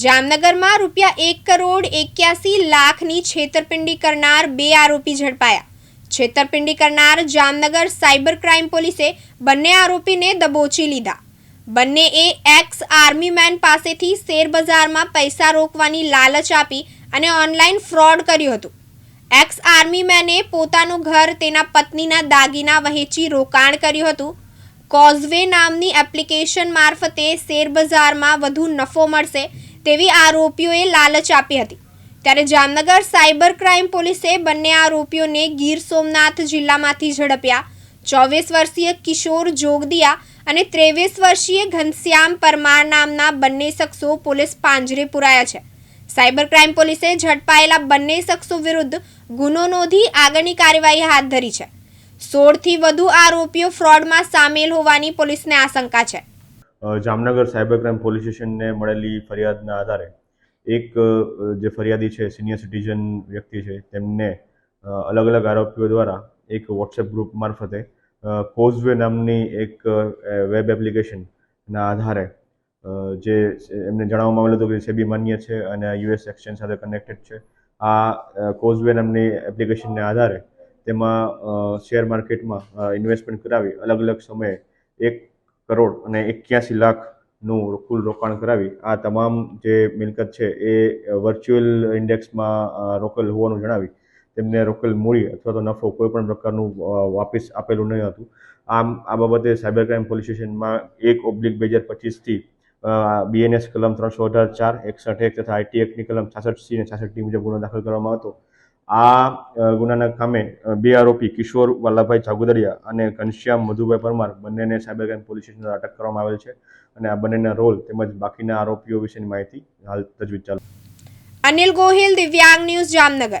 જામનગરમાં રૂપિયા એક કરોડ એક્યાસી લાખની છેતરપિંડી કરનાર બે આરોપી ઝડપાયા. છેતરપિંડી કરનાર જામનગર સાયબર ક્રાઇમ પોલીસે બંને આરોપીને દબોચી લીધા. બંને એ એક્સ આર્મી મેન પાસેથી શેરબજારમાં પૈસા રોકવાની લાલચ આપી અને ઓનલાઈન ફ્રોડ કર્યું હતું. એક્સ આર્મી મેને પોતાનું ઘર, તેના પત્નીના દાગીના વહેંચી રોકાણ કર્યું હતું. કોઝવે નામની એપ્લિકેશન મારફતે શેરબજારમાં વધુ નફો મળશે તેવી આરોપીઓએ લાલચ આપી હતી. ત્યારે જામનગર સાયબર ક્રાઇમ પોલીસે બંને આરોપીઓને ગીર સોમનાથ જિલ્લામાંથી ઝડપ્યા. ચોવીસ વર્ષીય કિશોર જોગદિયા અને ત્રેવીસ વર્ષીય ઘનશ્યામ પરમાર નામના બંને શખ્સો પોલીસ પાંજરે પુરાયા છે. સાયબર ક્રાઇમ પોલીસે ઝડપાયેલા બંને શખ્સો વિરુદ્ધ ગુનો નોંધી આગળની કાર્યવાહી હાથ ધરી છે. સોળથી વધુ આરોપીઓ ફ્રોડમાં સામેલ હોવાની પોલીસને આશંકા છે. જામનગર સાયબર ક્રાઇમ પોલીસ સ્ટેશનને મળેલી ફરિયાદના આધારે એક જે ફરિયાદી છે, સિનિયર સિટીઝન વ્યક્તિ છે, તેમને અલગ અલગ આરોપીઓ દ્વારા એક વોટ્સએપ ગ્રુપ મારફતે કોઝવે નામની એક વેબ એપ્લિકેશનના આધારે જે એમને જણાવવામાં આવેલું હતું કે સેબી માન્ય છે અને યુએસ એક્સચેન્જ સાથે કનેક્ટેડ છે, આ કોઝવે નામની એપ્લિકેશનને આધારે તેમાં શેર માર્કેટમાં ઇન્વેસ્ટમેન્ટ કરાવી અલગ અલગ સમયે એક કરોડ અને એક્યાસી લાખનું કુલ રોકાણ કરાવી આ તમામ જે મિલકત છે એ વર્ચ્યુઅલ ઇન્ડેક્સમાં રોકેલ હોવાનું જણાવી તેમને રોકેલ મૂડી અથવા તો નફો કોઈ પણ પ્રકારનું વાપીસ આપેલું નહીં હતું. આમ, આ બાબતે સાયબર ક્રાઇમ પોલીસ સ્ટેશનમાં એક ઓબ્લિક બે હજાર પચીસથી બીએનએસ કલમ ત્રણસો અઢાર ચાર, એકસઠ એક તથા આઈટી એક્ટની કલમ છાસઠ સી અને છાસઠ ટી મુજબ ગુનો દાખલ કરવામાં હતો આ ગુનાના કામે બે આરોપી કિશોર વલ્લભભાઈ જાગુદરિયા અને ઘનશ્યામ મધુભાઈ પરમાર બંનેને સાયબર ક્રાઇમ પોલીસ સ્ટેશન અટક કરવામાં આવેલ છે અને આ બંનેના રોલ તેમજ બાકીના આરોપીઓ વિશેની માહિતી હાલ તજવીજ ચાલુ. અનિલ ગોહિલ, દિવ્યાંગ ન્યૂઝ જામનગર.